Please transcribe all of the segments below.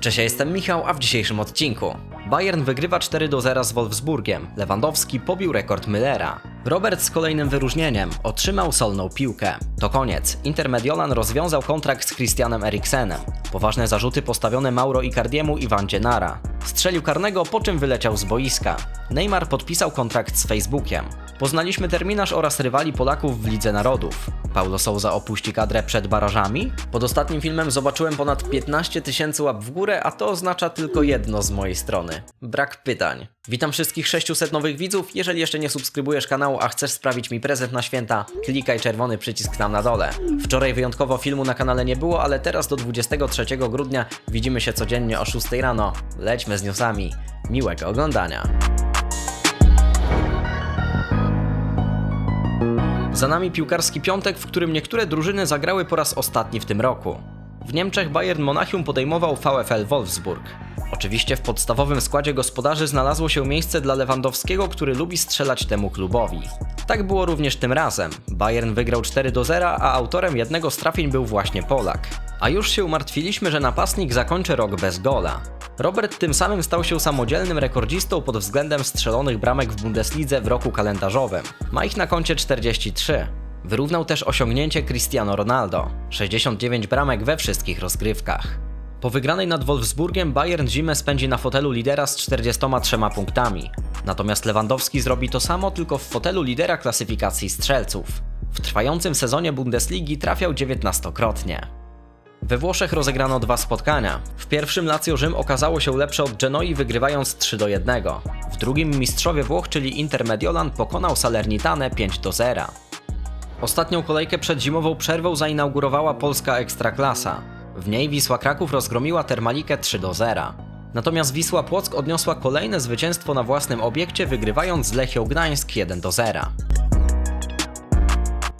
Cześć, ja jestem Michał, a w dzisiejszym odcinku Bayern wygrywa 4 do 0 z Wolfsburgiem. Lewandowski pobił rekord Müllera. Robert z kolejnym wyróżnieniem otrzymał solną piłkę. To koniec. Inter Mediolan rozwiązał kontrakt z Christianem Eriksenem. Poważne zarzuty postawione Mauro Icardiemu i Vandzie Nara. Strzelił karnego, po czym wyleciał z boiska. Neymar podpisał kontrakt z Facebookiem. Poznaliśmy terminarz oraz rywali Polaków w Lidze Narodów. Paulo Souza opuści kadrę przed barażami? Pod ostatnim filmem zobaczyłem ponad 15 tysięcy łap w górę, a to oznacza tylko jedno z mojej strony. Brak pytań. Witam wszystkich 600 nowych widzów. Jeżeli jeszcze nie subskrybujesz kanału, a chcesz sprawić mi prezent na święta, klikaj czerwony przycisk tam na dole. Wczoraj wyjątkowo filmu na kanale nie było, ale teraz do 23 grudnia widzimy się codziennie o 6 rano. Lećmy z newsami. Miłego oglądania. Za nami piłkarski piątek, w którym niektóre drużyny zagrały po raz ostatni w tym roku. W Niemczech Bayern Monachium podejmował VfL Wolfsburg. Oczywiście w podstawowym składzie gospodarzy znalazło się miejsce dla Lewandowskiego, który lubi strzelać temu klubowi. Tak było również tym razem. Bayern wygrał 4 do 0, a autorem jednego z trafień był właśnie Polak. A już się umartwiliśmy, że napastnik zakończy rok bez gola. Robert tym samym stał się samodzielnym rekordzistą pod względem strzelonych bramek w Bundeslidze w roku kalendarzowym. Ma ich na koncie 43. Wyrównał też osiągnięcie Cristiano Ronaldo 69 bramek we wszystkich rozgrywkach. Po wygranej nad Wolfsburgiem Bayern zimę spędzi na fotelu lidera z 43 punktami. Natomiast Lewandowski zrobi to samo tylko w fotelu lidera klasyfikacji strzelców. W trwającym sezonie Bundesligi trafiał 19-krotnie. We Włoszech rozegrano dwa spotkania. W pierwszym Lazio Rzym okazało się lepsze od Genoi wygrywając 3 do 1. W drugim mistrzowie Włoch, czyli Inter Mediolan pokonał Salernitane 5 do 0. Ostatnią kolejkę przed zimową przerwą zainaugurowała polska Ekstraklasa. W niej Wisła Kraków rozgromiła Termalikę 3 do 0. Natomiast Wisła Płock odniosła kolejne zwycięstwo na własnym obiekcie, wygrywając z Lechią Gdańsk 1 do 0.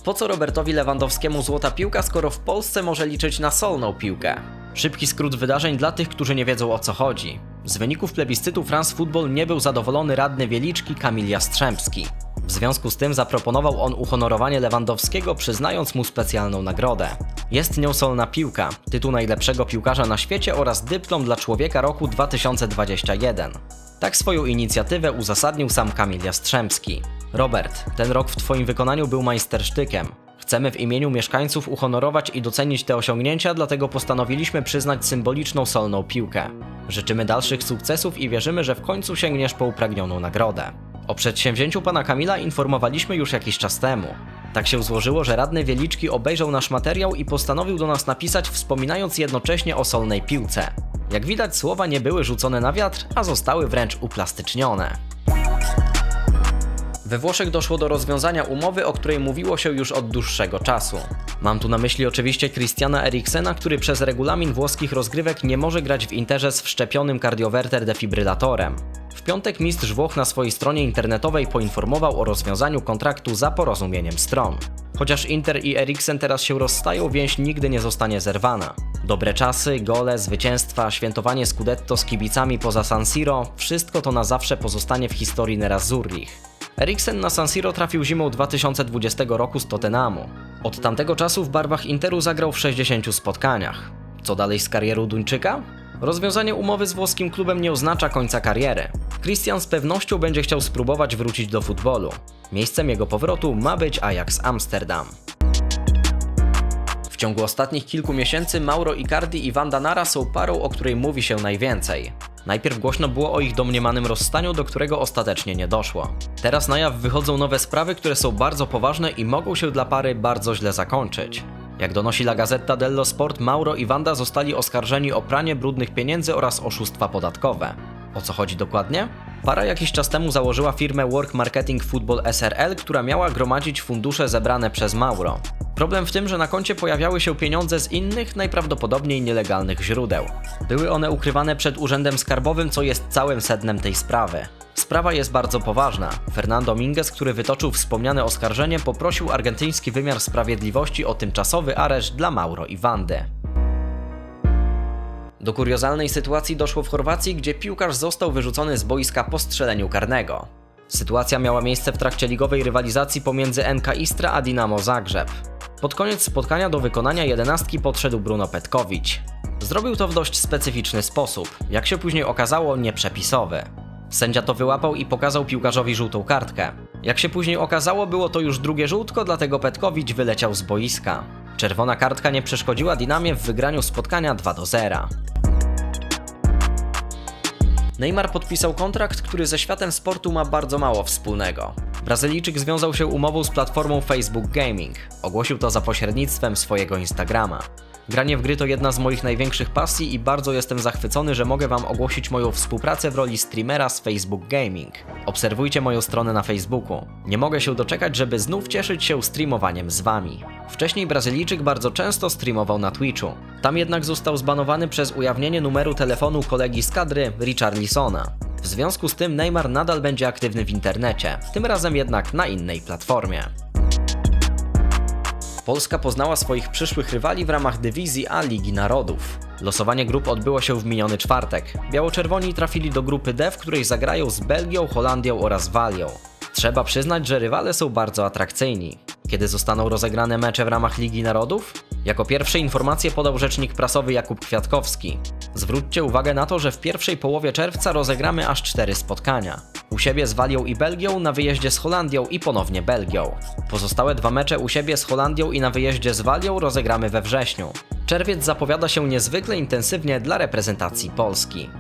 Po co Robertowi Lewandowskiemu złota piłka, skoro w Polsce może liczyć na solną piłkę? Szybki skrót wydarzeń dla tych, którzy nie wiedzą o co chodzi. Z wyników plebiscytu France Football nie był zadowolony radny Wieliczki Kamil Jastrzębski. W związku z tym zaproponował on uhonorowanie Lewandowskiego, przyznając mu specjalną nagrodę. Jest nią solna piłka, tytuł najlepszego piłkarza na świecie oraz dyplom dla człowieka roku 2021. Tak swoją inicjatywę uzasadnił sam Kamil Jastrzębski. Robert, ten rok w Twoim wykonaniu był majstersztykiem. Chcemy w imieniu mieszkańców uhonorować i docenić te osiągnięcia, dlatego postanowiliśmy przyznać symboliczną solną piłkę. Życzymy dalszych sukcesów i wierzymy, że w końcu sięgniesz po upragnioną nagrodę. O przedsięwzięciu pana Kamila informowaliśmy już jakiś czas temu. Tak się złożyło, że radny Wieliczki obejrzał nasz materiał i postanowił do nas napisać, wspominając jednocześnie o solnej piłce. Jak widać, słowa nie były rzucone na wiatr, a zostały wręcz uplastycznione. We Włoszech doszło do rozwiązania umowy, o której mówiło się już od dłuższego czasu. Mam tu na myśli oczywiście Christiana Eriksena, który przez regulamin włoskich rozgrywek nie może grać w Interze z wszczepionym kardiowerter defibrylatorem. W piątek mistrz Włoch na swojej stronie internetowej poinformował o rozwiązaniu kontraktu za porozumieniem stron. Chociaż Inter i Eriksen teraz się rozstają, więź nigdy nie zostanie zerwana. Dobre czasy, gole, zwycięstwa, świętowanie Scudetto z kibicami poza San Siro, wszystko to na zawsze pozostanie w historii Nerazzurrich. Eriksen na San Siro trafił zimą 2020 roku z Tottenhamu. Od tamtego czasu w barwach Interu zagrał w 60 spotkaniach. Co dalej z karierą Duńczyka? Rozwiązanie umowy z włoskim klubem nie oznacza końca kariery. Christian z pewnością będzie chciał spróbować wrócić do futbolu. Miejscem jego powrotu ma być Ajax Amsterdam. W ciągu ostatnich kilku miesięcy Mauro Icardi i Wanda Nara są parą, o której mówi się najwięcej. Najpierw głośno było o ich domniemanym rozstaniu, do którego ostatecznie nie doszło. Teraz na jaw wychodzą nowe sprawy, które są bardzo poważne i mogą się dla pary bardzo źle zakończyć. Jak donosi La Gazzetta dello Sport, Mauro i Wanda zostali oskarżeni o pranie brudnych pieniędzy oraz oszustwa podatkowe. O co chodzi dokładnie? Para jakiś czas temu założyła firmę Work Marketing Football SRL, która miała gromadzić fundusze zebrane przez Mauro. Problem w tym, że na koncie pojawiały się pieniądze z innych, najprawdopodobniej nielegalnych źródeł. Były one ukrywane przed Urzędem Skarbowym, co jest całym sednem tej sprawy. Sprawa jest bardzo poważna. Fernando Minguez, który wytoczył wspomniane oskarżenie, poprosił argentyński wymiar sprawiedliwości o tymczasowy areszt dla Mauro i Wandy. Do kuriozalnej sytuacji doszło w Chorwacji, gdzie piłkarz został wyrzucony z boiska po strzeleniu karnego. Sytuacja miała miejsce w trakcie ligowej rywalizacji pomiędzy NK Istra a Dinamo Zagrzeb. Pod koniec spotkania do wykonania jedenastki podszedł Bruno Petkowicz. Zrobił to w dość specyficzny sposób, jak się później okazało, nieprzepisowy. Sędzia to wyłapał i pokazał piłkarzowi żółtą kartkę. Jak się później okazało, było to już drugie żółtko, dlatego Petkowicz wyleciał z boiska. Czerwona kartka nie przeszkodziła Dinamie w wygraniu spotkania 2 do 0. Neymar podpisał kontrakt, który ze światem sportu ma bardzo mało wspólnego. Brazylijczyk związał się umową z platformą Facebook Gaming. Ogłosił to za pośrednictwem swojego Instagrama. Granie w gry to jedna z moich największych pasji i bardzo jestem zachwycony, że mogę Wam ogłosić moją współpracę w roli streamera z Facebook Gaming. Obserwujcie moją stronę na Facebooku. Nie mogę się doczekać, żeby znów cieszyć się streamowaniem z Wami. Wcześniej Brazylijczyk bardzo często streamował na Twitchu. Tam jednak został zbanowany przez ujawnienie numeru telefonu kolegi z kadry Richarlisona. W związku z tym Neymar nadal będzie aktywny w internecie, tym razem jednak na innej platformie. Polska poznała swoich przyszłych rywali w ramach dywizji A Ligi Narodów. Losowanie grup odbyło się w miniony czwartek. Biało-czerwoni trafili do grupy D, w której zagrają z Belgią, Holandią oraz Walią. Trzeba przyznać, że rywale są bardzo atrakcyjni. Kiedy zostaną rozegrane mecze w ramach Ligi Narodów? Jako pierwsze informacje podał rzecznik prasowy Jakub Kwiatkowski. Zwróćcie uwagę na to, że w pierwszej połowie czerwca rozegramy aż cztery spotkania. U siebie z Walią i Belgią, na wyjeździe z Holandią i ponownie Belgią. Pozostałe dwa mecze u siebie z Holandią i na wyjeździe z Walią rozegramy we wrześniu. Czerwiec zapowiada się niezwykle intensywnie dla reprezentacji Polski.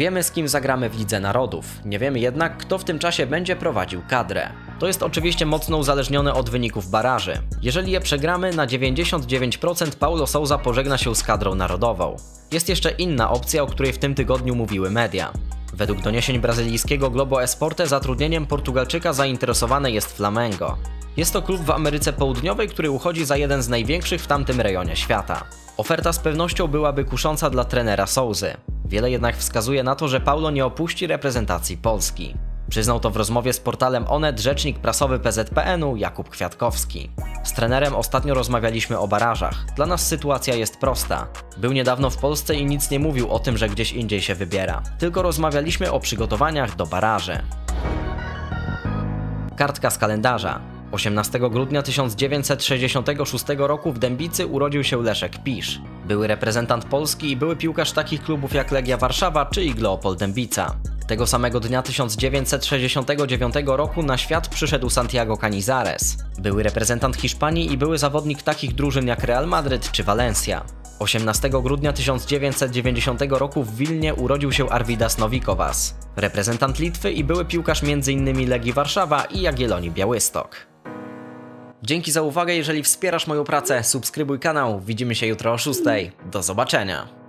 Wiemy z kim zagramy w Lidze Narodów, nie wiemy jednak kto w tym czasie będzie prowadził kadrę. To jest oczywiście mocno uzależnione od wyników baraży. Jeżeli je przegramy, na 99% Paulo Souza pożegna się z kadrą narodową. Jest jeszcze inna opcja, o której w tym tygodniu mówiły media. Według doniesień brazylijskiego Globo Esporte zatrudnieniem Portugalczyka zainteresowane jest Flamengo. Jest to klub w Ameryce Południowej, który uchodzi za jeden z największych w tamtym rejonie świata. Oferta z pewnością byłaby kusząca dla trenera Souzy. Wiele jednak wskazuje na to, że Paulo nie opuści reprezentacji Polski. Przyznał to w rozmowie z portalem Onet rzecznik prasowy PZPN-u Jakub Kwiatkowski. Z trenerem ostatnio rozmawialiśmy o barażach. Dla nas sytuacja jest prosta. Był niedawno w Polsce i nic nie mówił o tym, że gdzieś indziej się wybiera. Tylko rozmawialiśmy o przygotowaniach do baraży. Kartka z kalendarza. 18 grudnia 1966 roku w Dębicy urodził się Leszek Pisz. Były reprezentant Polski i były piłkarz takich klubów jak Legia Warszawa czy Igleopol Dębica. Tego samego dnia 1969 roku na świat przyszedł Santiago Canizares. Były reprezentant Hiszpanii i były zawodnik takich drużyn jak Real Madryt czy Valencia. 18 grudnia 1990 roku w Wilnie urodził się Arvidas Nowikowas, reprezentant Litwy i były piłkarz m.in. Legii Warszawa i Jagiellonii Białystok. Dzięki za uwagę, jeżeli wspierasz moją pracę, subskrybuj kanał, widzimy się jutro o 6. Do zobaczenia!